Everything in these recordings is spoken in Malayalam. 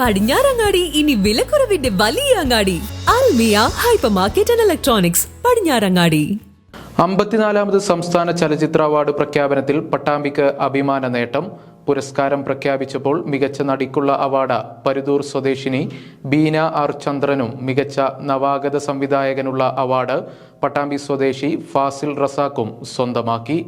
പടിഞ്ഞാറങ്ങാടി ഇനി വിലക്കുറവിന്റെ വലിയ അങ്ങാടി. Almiya hypermarket and electronics Padinjarangadi. അമ്പത്തിനാലാമത് സംസ്ഥാന ചലച്ചിത്ര അവാർഡ് പ്രഖ്യാപനത്തിൽ പട്ടാമ്പിക്ക് അഭിമാന നേട്ടം. പുരസ്കാരം പ്രഖ്യാപിച്ചപ്പോൾ മികച്ച നടിക്കുള്ള അവാർഡ് പരുതൂർ സ്വദേശിനി ബീന ആർ ചന്ദ്രനും മികച്ച നവാഗത സംവിധായകനുള്ള അവാർഡ് പട്ടാമ്പി സ്വദേശി ഫാസിൽ റസാക്കും സ്വന്തമാക്കി.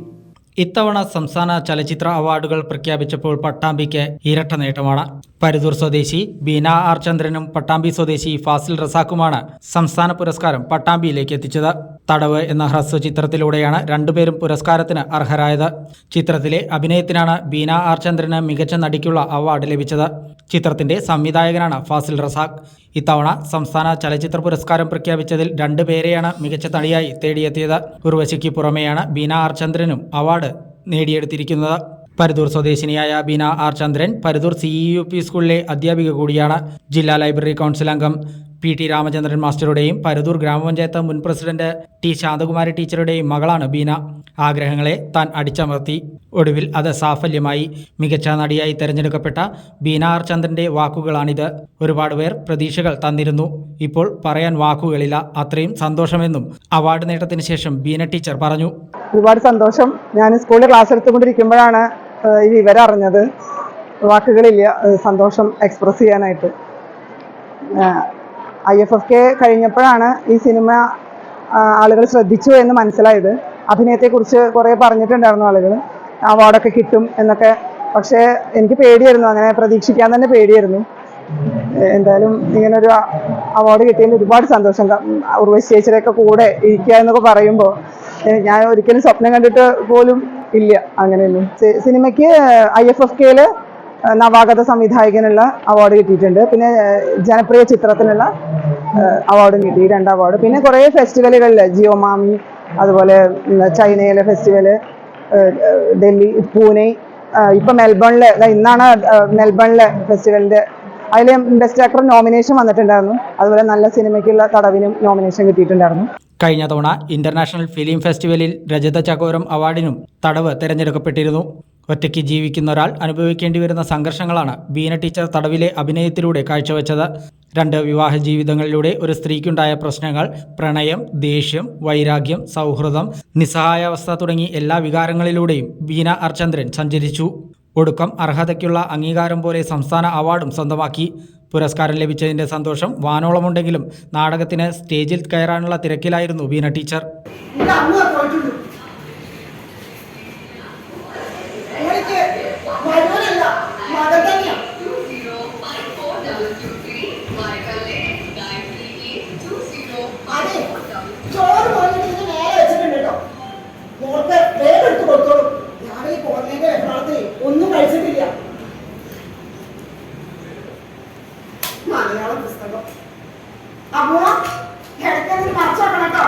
ഇത്തവണ സംസ്ഥാന ചലച്ചിത്ര അവാർഡുകൾ പ്രഖ്യാപിച്ചപ്പോൾ പട്ടാമ്പിക്ക് ഇരട്ട നേട്ടമാണ്. പരുതൂർ സ്വദേശി ബീന ആർ ചന്ദ്രനും പട്ടാമ്പി സ്വദേശി ഫാസിൽ റസാക്കുമാണ് സംസ്ഥാന പുരസ്കാരം പട്ടാമ്പിയിലേക്ക് എത്തിച്ചത്. തടവ് എന്ന ഹ്രസ്വ ചിത്രത്തിലൂടെയാണ് രണ്ടുപേരും പുരസ്കാരത്തിന് അർഹരായത്. ചിത്രത്തിലെ അഭിനയത്തിനാണ് ബീന ആർ ചന്ദ്രന് മികച്ച നടിക്കുള്ള അവാർഡ് ലഭിച്ചത്. ചിത്രത്തിന്റെ സംവിധായകനാണ് ഫാസിൽ റസാഖ്. ഇത്തവണ സംസ്ഥാന ചലച്ചിത്ര പുരസ്കാരം പ്രഖ്യാപിച്ചതിൽ രണ്ടുപേരെയാണ് മികച്ച നടിയായി തേടിയെത്തിയത്. ഉർവശിക്ക് പുറമെയാണ് ബീന ആർ ചന്ദ്രനും അവാർഡ് നേടിയെടുത്തിരിക്കുന്നത്. പരുതൂർ സ്വദേശിനിയായ Beena R Chandran Paruthur C U P സ്കൂളിലെ അധ്യാപിക കൂടിയാണ് ജില്ലാ ലൈബ്രറി കൗൺസിൽ അംഗം പി ടി രാമചന്ദ്രൻ മാസ്റ്ററുടെയും പരുതൂർ ഗ്രാമപഞ്ചായത്ത് മുൻ പ്രസിഡന്റ് ടി ശാന്തകുമാരി ടീച്ചറുടെയും മകളാണ് ബീന. ആഗ്രഹങ്ങളെ താൻ അടിച്ചമർത്തി. ഒടുവിൽ അത് സാഫല്യമായി. മികച്ച നടിയായി തിരഞ്ഞെടുക്കപ്പെട്ട ബീനാർ ചന്ദ്രന്റെ വാക്കുകളാണിത്. ഒരുപാട് പേർ പ്രതീക്ഷകൾ തന്നിരുന്നു. ഇപ്പോൾ പറയാൻ വാക്കുകളില്ല. അത്രയും സന്തോഷമെന്നും അവാർഡ് നേട്ടത്തിന് ശേഷം ബീന ടീച്ചർ പറഞ്ഞു. ഒരുപാട് സന്തോഷം. ഞാൻ സ്കൂളിൽ ക്ലാസ് എടുത്തുകൊണ്ടിരിക്കുമ്പോഴാണ് ഈ വിവരം അറിഞ്ഞത്. വാക്കുകളില്ല. സന്തോഷം എക്സ്പ്രസ് ചെയ്യാനായിട്ട്. ഐ എഫ് എഫ് കെ കഴിഞ്ഞപ്പോഴാണ് ഈ സിനിമ ആളുകൾ ശ്രദ്ധിച്ചു എന്ന് മനസ്സിലായത്. അഭിനയത്തെക്കുറിച്ച് കുറേ പറഞ്ഞിട്ടുണ്ടായിരുന്നു ആളുകൾ അവാർഡൊക്കെ കിട്ടും എന്നൊക്കെ. പക്ഷേ എനിക്ക് പേടിയായിരുന്നു. അങ്ങനെ പ്രതീക്ഷിക്കാൻ തന്നെ പേടിയായിരുന്നു. എന്തായാലും ഇങ്ങനൊരു അവാർഡ് കിട്ടിയതിൽ ഒരുപാട് സന്തോഷം. ഉർവശി കൂടെ ഇരിക്കുക എന്നൊക്കെ പറയുമ്പോൾ ഞാൻ ഒരിക്കലും സ്വപ്നം കണ്ടിട്ട് പോലും ഇല്ല അങ്ങനെയൊന്നും. സിനിമയ്ക്ക് ഐ എഫ് എഫ് കെയിൽ നവാഗത സംവിധായകനുള്ള അവാർഡ് കിട്ടിയിട്ടുണ്ട്. പിന്നെ ജനപ്രിയ ചിത്രത്തിനുള്ള അവാർഡും കിട്ടി. രണ്ട് അവാർഡ്. പിന്നെ കുറേ ഫെസ്റ്റിവലുകളിൽ ജിയോ മാമി അതുപോലെ ചൈനയിലെ ഫെസ്റ്റിവൽ ഡൽഹി പൂനെ ഇപ്പൊ മെൽബണിലെ ഇന്നാണ് മെൽബണിലെ ഫെസ്റ്റിവലിന്റെ അതിൽ ബെസ്റ്റ് ആക്ടർ നോമിനേഷൻ വന്നിട്ടുണ്ടായിരുന്നു. അതുപോലെ നല്ല സിനിമയ്ക്കുള്ള തടവിനും നോമിനേഷൻ കിട്ടിയിട്ടുണ്ടായിരുന്നു. കഴിഞ്ഞ തവണ ഇന്റർനാഷണൽ ഫിലിം ഫെസ്റ്റിവലിൽ രജത ചകോരം അവാർഡിനും തടവ് തിരഞ്ഞെടുക്കപ്പെട്ടിരുന്നു. ഒറ്റയ്ക്ക് ജീവിക്കുന്ന ഒരാൾ അനുഭവിക്കേണ്ടി വരുന്ന സംഘർഷങ്ങളാണ് ബീന ടീച്ചർ തടവിലെ അഭിനയത്തിലൂടെ കാഴ്ചവെച്ചത്. രണ്ട് വിവാഹ ജീവിതങ്ങളിലൂടെ ഒരു സ്ത്രീക്കുണ്ടായ പ്രശ്നങ്ങൾ പ്രണയം ദേഷ്യം വൈരാഗ്യം സൗഹൃദം നിസ്സഹായാവസ്ഥ തുടങ്ങി എല്ലാ വികാരങ്ങളിലൂടെയും ബീന അർചന്ദ്രൻ സഞ്ചരിച്ചു. ഒടുക്കം അർഹതയ്ക്കുള്ള അംഗീകാരം പോലെ സംസ്ഥാന അവാർഡും സ്വന്തമാക്കി. പുരസ്കാരം ലഭിച്ചതിന്റെ സന്തോഷം വാനോളമുണ്ടെങ്കിലും നാടകത്തിന് സ്റ്റേജിൽ കയറാനുള്ള തിരക്കിലായിരുന്നു ബീന ടീച്ചർ. ചോറ് പോയിട്ട് നേരെ വെച്ചിട്ടുണ്ട് കേട്ടോ മോൾക്ക് വേഗം എടുത്ത് കൊടുത്തോളൂ ഈ പോകുന്നതിന്റെ ഒന്നും കഴിച്ചിട്ടില്ല മലയാള പുസ്തകം അപ്പോ വെക്കണം കേട്ടോ.